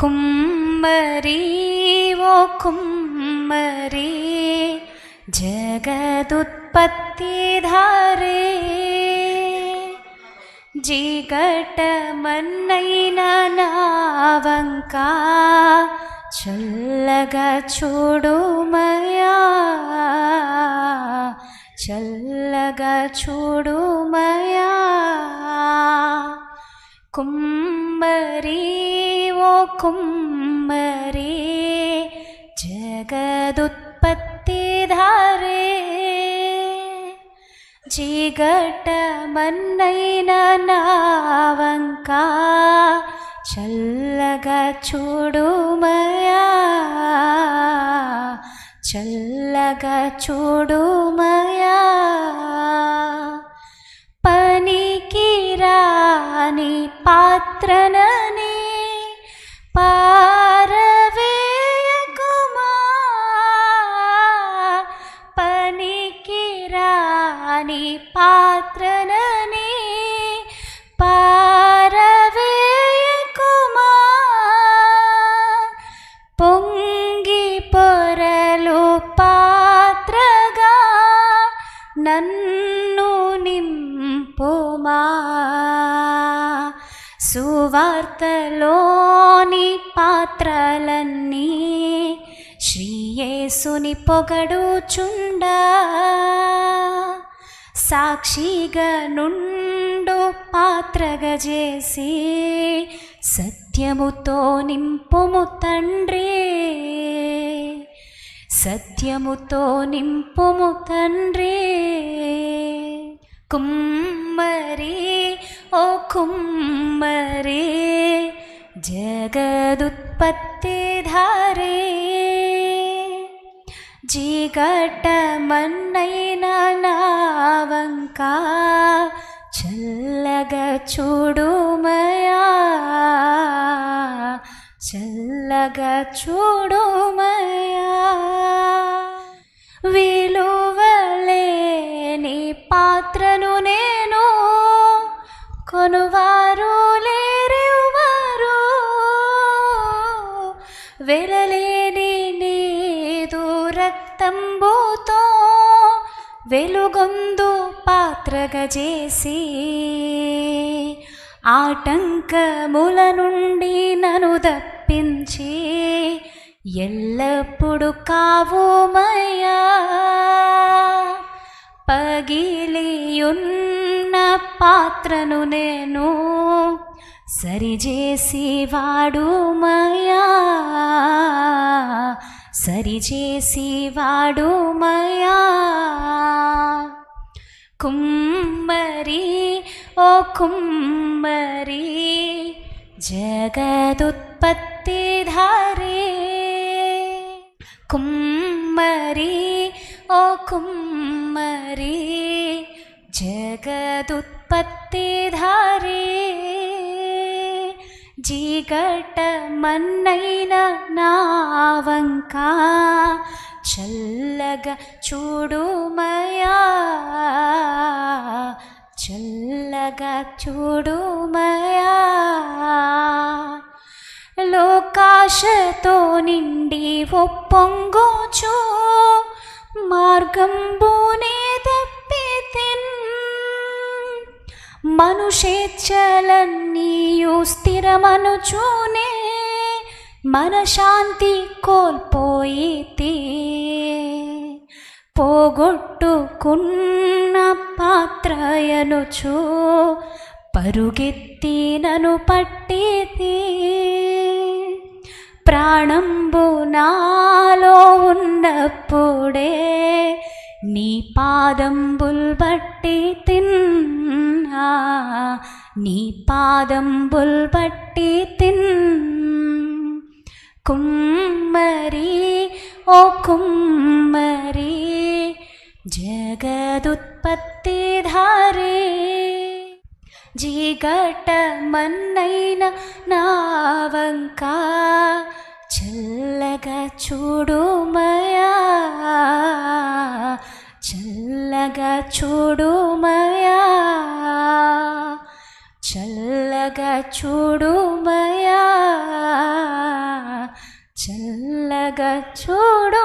కుమ్మరి ఓ కుమ్మరి జగదుత్పత్తి ధారే. జిగటమన్నైన నావంక చల్లగా చూడుమయా చల్లగా చూడుమయా కుమ్మరి ఓ కుమ్మరి జగదుత్పత్తి ధారే జిగటమన్నైన నావంక చల్లగా చూడుమయా చల్లగా చూడుమయా పనికి రాని పాత్రనని దాని పాత్రనని పారవేయకుమా పొంగి పొరలు పాత్రగా నన్ను నింపుమా. సువార్తలోని పాత్రలన్నీ శ్రీయేసుని పొగడుచుండ సాక్షిగా నుండు పాత్రగా చేసి సత్యముతో నింపుము తండ్రి. సత్యముతో నింపుము తండ్రి. కుమ్మరి ఓ కుమ్మరి జగదుత్పత్తి ధారే జీగటమన్నైన నావంక చల్లగా చూడుమయా చల్లగా చూడుమయా విలువలేని పాత్రను నేను కొనువా రక్తంబుతో వెలుగొందు పాత్రగా చేసి ఆటంకముల నుండి నను దప్పించి ఎల్లప్పుడు కావుమయ్యా పగిలియున్న పాత్రను నేను సరిచేసి వాడుమయా సరిచేసి వాడుమయా కుమ్మరి ఓ కుమ్మరి జగదుత్పత్తి ధారే కుమ్మరి ఓ కుమ్మరి జగదుత్పత్తి ధారే జీగటమన్నైన నావంక చల్లగా చూడుమయా చల్లగా చూడుమయా లోకాశతో నిండి ఒప్పొంగోచు మార్గంబో మనుషేచ్ఛలన్నీయు స్థిరమనుచూనే మనశాంతి కోల్పోయితే. పోగొట్టుకున్న పాత్రయనుచు పరుగెత్తి నను పట్టేది ప్రాణంబు నాలో ఉన్నప్పుడే నీ పాదంబుల్ బట్టి తిన్నా నీ పాదంబుల్ బట్టి తిన్ కుమ్మరి ఓ కుమ్మరి జగదుత్పత్తి ధారే. జీగటమన్నైన నావంక చల్లగా చూడుమయా చల్లగా చూడుమయా చల్లగా చూడుమయా చల్లగా చూడు